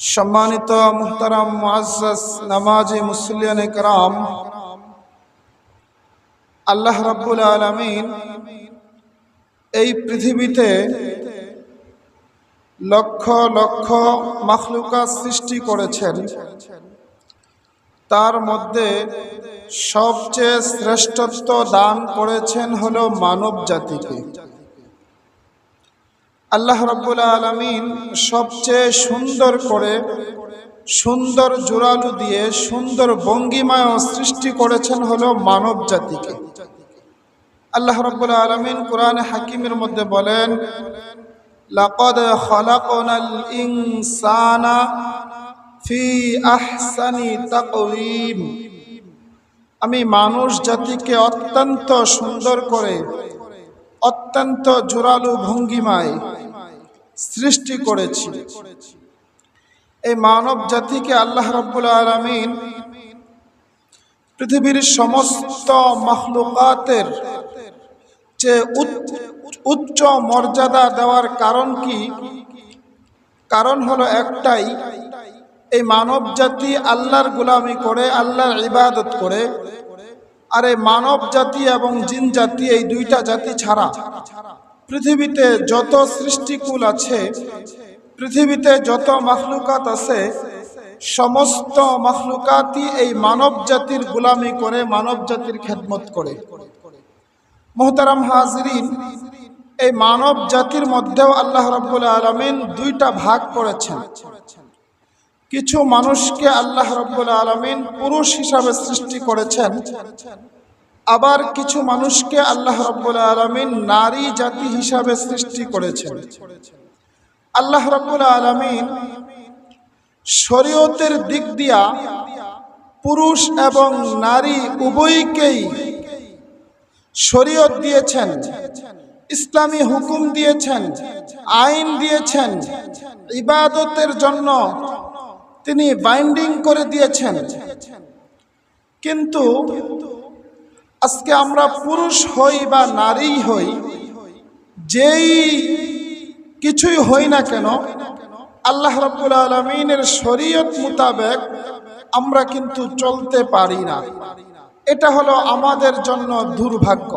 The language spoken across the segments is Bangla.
সম্মানিত মুহতারাম মুআজ্জাজ নামাজি মুসলিয়ান کرام আল্লাহ রাব্বুল আলামিন এই পৃথিবীতে লক্ষ লক্ষ মাখলুকা সৃষ্টি করেছেন তার মধ্যে সবচেয়ে শ্রেষ্ঠত্ব দান করেছেন হলো মানব জাতিকে আল্লাহ রব্বুল আলমিন সবচেয়ে সুন্দর করে সুন্দর জোরালু দিয়ে সুন্দর ভঙ্গিমায় সৃষ্টি করেছেন হলো মানব জাতিকে। আল্লাহ রব্বুল আলমিন কোরআন হাকিমের মধ্যে বলেন, লাকদ ফি আহসানি আমি মানুষ জাতিকে অত্যন্ত সুন্দর করে, অত্যন্ত জোরালু ভঙ্গিমায় সৃষ্টি করেছি। এই মানব জাতিকে আল্লাহ রব্বুল আলমিন পৃথিবীর সমস্ত মখলুকাতের যে উচ্চ মর্যাদা দেওয়ার কারণ কি? কারণ হলো একটাই এই মানব জাতি আল্লাহর গুলামি করে আল্লাহর ইবাদত করে আর এই মানব জাতি এবং জিন জাতি এই দুইটা জাতি ছাড়া পৃথিবীতে যত সৃষ্টিকুল আছে, পৃথিবীতে যত মখলুকাত আছে, সমস্ত মখলুকাতই এই মানব জাতির গুলামি করে মানব জাতির খেদমত করে। মোহতারাম হাজরিন, এই মানব জাতির মধ্যেও আল্লাহ রব্বুল আলমিন দুইটা ভাগ করেছেন। কিছু মানুষকে আল্লাহ রব্বুল আলমিন পুরুষ হিসাবে সৃষ্টি করেছেন আবার কিছু মানুষকে আল্লাহ রব্বুল আলমিন নারী জাতি হিসাবে সৃষ্টি করেছেন। আল্লাহ রব্বুল আলমিন শরীয়তের দিক দিয়া পুরুষ এবং নারী উভয়কেই শরীয়ত দিয়েছেন, ইসলামী হুকুম দিয়েছেন, আইন দিয়েছেন, ইবাদতের জন্য তিনি বাইন্ডিং করে দিয়েছেন। কিন্তু আজকে আমরা পুরুষ হই বা নারী হই, যেই কিছুই হই না কেন, আল্লাহ রাব্বুল আলমিনের শরীয়ত মোতাবেক আমরা কিন্তু চলতে পারি না। এটা হলো আমাদের জন্য দুর্ভাগ্য।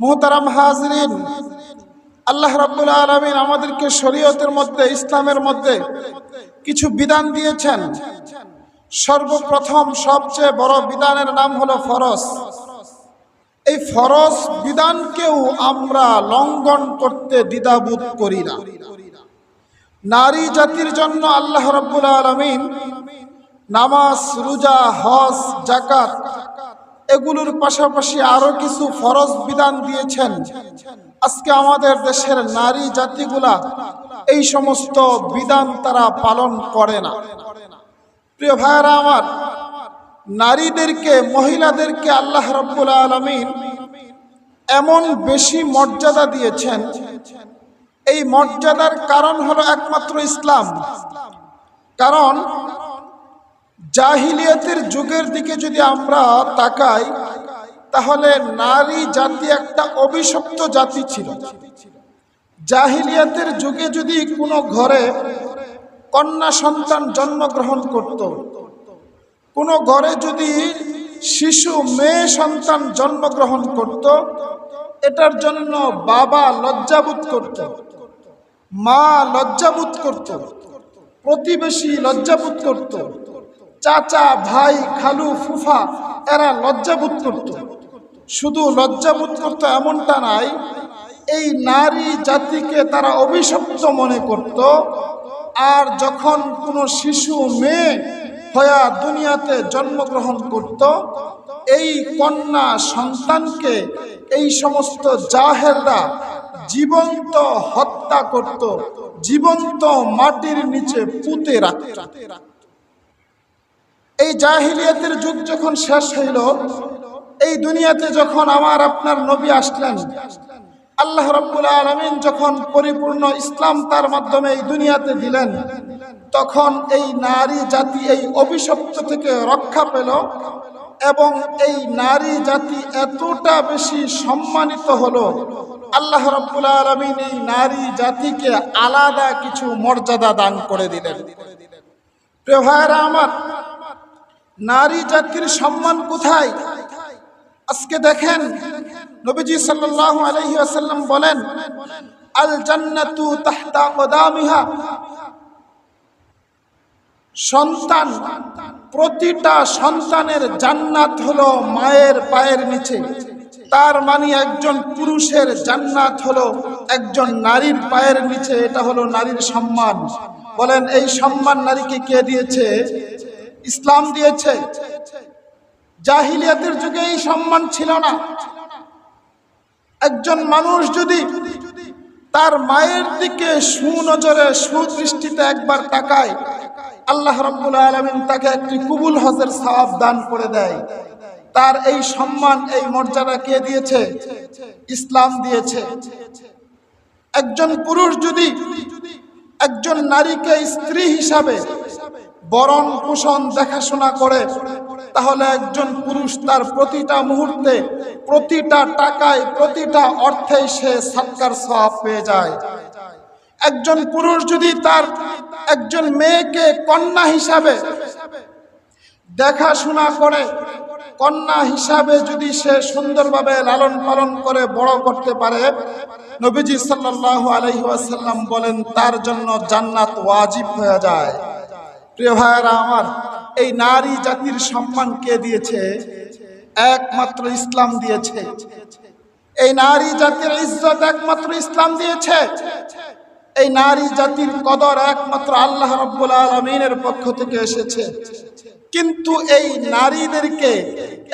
মোহতারাম হাজরিন, আল্লাহ রাব্বুল আলমিন আমাদেরকে শরীয়তের মধ্যে, ইসলামের মধ্যে কিছু বিধান দিয়েছেন। সর্বপ্রথম সবচেয়ে বড় বিধানের নাম হলো ফরজ। এই ফরজ বিধানকেও আমরা লঙ্ঘন করতে দ্বিধাবোধ করি না। নারী জাতির জন্য আল্লাহ রব্বুল আলমিন নামাজ, রোজা, হজ জাকাত এগুলোর পাশাপাশি আরও কিছু ফরজ বিধান দিয়েছেন। আজকে আমাদের দেশের নারী জাতিগুলা এই সমস্ত বিধান তারা পালন করে না। প্রিয় ভাইয়েরা আমার, নারীদেরকে, মহিলাদেরকে আল্লাহ রব্বুল আলমিন এমন বেশি মর্যাদা দিয়েছেন। এই মর্যাদার কারণ হলো একমাত্র ইসলাম। কারণ জাহিলিয়াতের যুগের দিকে যদি আমরা তাকাই, তাহলে নারী জাতি একটা অভিশপ্ত জাতি ছিল। জাহিলিয়াতের যুগে যদি কোনো ঘরে কন্যা সন্তান জন্মগ্রহণ করত। কোনো ঘরে যদি শিশু মেয়ে সন্তান জন্মগ্রহণ করত, এটার জন্য বাবা লজ্জাবোধ করত, মা লজ্জাবোধ করত, প্রতিবেশী লজ্জাবোধ করত, চাচা, ভাই, খালু, ফুফা, এরা লজ্জাবোধ করত। শুধু লজ্জাবোধ করত এমনটা নাই, এই নারী জাতিকে তারা অভিশপ্ত মনে করত আর যখন কোনো শিশু মেয়ে হয়া দুনিয়াতে জন্মগ্রহণ করত, এই কন্যা সন্তানকে এই সমস্ত জাহেররা জীবন্ত হত্যা করত, জীবন্ত মাটির নিচে পুঁতে রাখত। এই জাহিলিয়াতের যুগ যখন শেষ হইল, এই দুনিয়াতে যখন আমার আপনার নবী আসলেন আল্লাহ রব্বুল আলমিন যখন পরিপূর্ণ ইসলাম তার মাধ্যমে এই দুনিয়াতে দিলেন, তখন এই নারী জাতি এই অভিশপ্ত থেকে রক্ষা পেল এবং এই নারী জাতি এতটা বেশি সম্মানিত হলো। আল্লাহ রব্বুল আলমিন এই নারী জাতিকে আলাদা কিছু মর্যাদা দান করে দিলেন। প্রিয় ভাইয়েরা আমার, নারী জাতির সম্মান কোথায়? আজকে দেখেন নবীজি সাল্লাল্লাহু আলাইহি ওয়াসাল্লাম বলেন, আল জান্নাতু তাহতা কদামিহা সন্তান, প্রতিটা সন্তানের জান্নাত হলো মায়ের পায়ের নিচে। তার মানে একজন পুরুষের জান্নাত হলো একজন নারীর পায়ের নিচে, এটা হলো নারীর সম্মান। বলেন, এই সম্মান নারীকে কে দিয়েছে? ইসলাম দিয়েছে। জাহিলিয়াতের যুগে এই সম্মান ছিল না। একজন মানুষ যদি তার মায়ের দিকে সুনজরে, সুদৃষ্টিতে একবার তাকায়, আল্লাহ রাব্বুল আলামিন তাকে একটি কুবুল হজের সওয়াব দান করে দেয়। তার এই সম্মান, এই মর্যাদা কে দিয়েছে? ইসলাম দিয়েছে। একজন পুরুষ যদি একজন নারীকে স্ত্রী হিসাবে বরণ পোষণ, দেখাশোনা করে, তাহলে একজন পুরুষ তার প্রতিটা মুহূর্তে প্রতিটা টাকায়, প্রতিটা অর্থে সে সৎকার সওয়াব পেয়ে যায়। একজন পুরুষ যদি তার একজন মেয়েকে কন্যা হিসাবে দেখাশোনা করে, কন্যা হিসাবে যদি সে সুন্দরভাবে লালন পালন করে, বড় করতে পারে, নবীজি সাল্লাল্লাহু আলাইহি ওয়াসাল্লাম বলেন, তার জন্য জান্নাত ওয়াজিব হয়ে যায়। প্রিয় ভাইয়েরা আমার, এই নারী জাতির সম্মান কে দিয়েছে? একমাত্র ইসলাম দিয়েছে। এই নারী জাতির ইজ্জত একমাত্র ইসলাম দিয়েছে। এই নারী জাতির কদর একমাত্র আল্লাহ রব্বুল আলমিনের পক্ষ থেকে এসেছে। কিন্তু এই নারীদেরকে,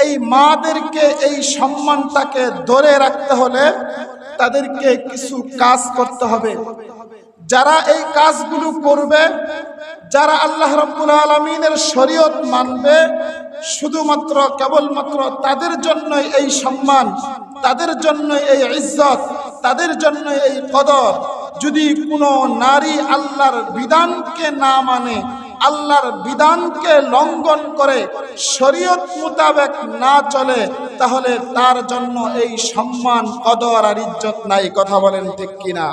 এই মাদেরকে, এই সম্মানটাকে ধরে রাখতে হলে তাদেরকে কিছু কাজ করতে হবে। যারা এই কাজগুলো করবে, যারা আল্লাহ রব্বুল আলমিনের শরীয়ত মানবে শুধুমাত্র, কেবলমাত্র তাদের জন্যই এই সম্মান, তাদের জন্য এই ইজ্জত, তাদের জন্য এই কদর। যদি কোনো নারী আল্লাহর বিধানকে না মানে আল্লাহর বিধানকে লঙ্ঘন করে, শরীয়ত মোতাবেক না চলে, তাহলে তার জন্য এই সম্মান, কদর আর ইজ্জত নাই। কথা বলেন ঠিক কিনা?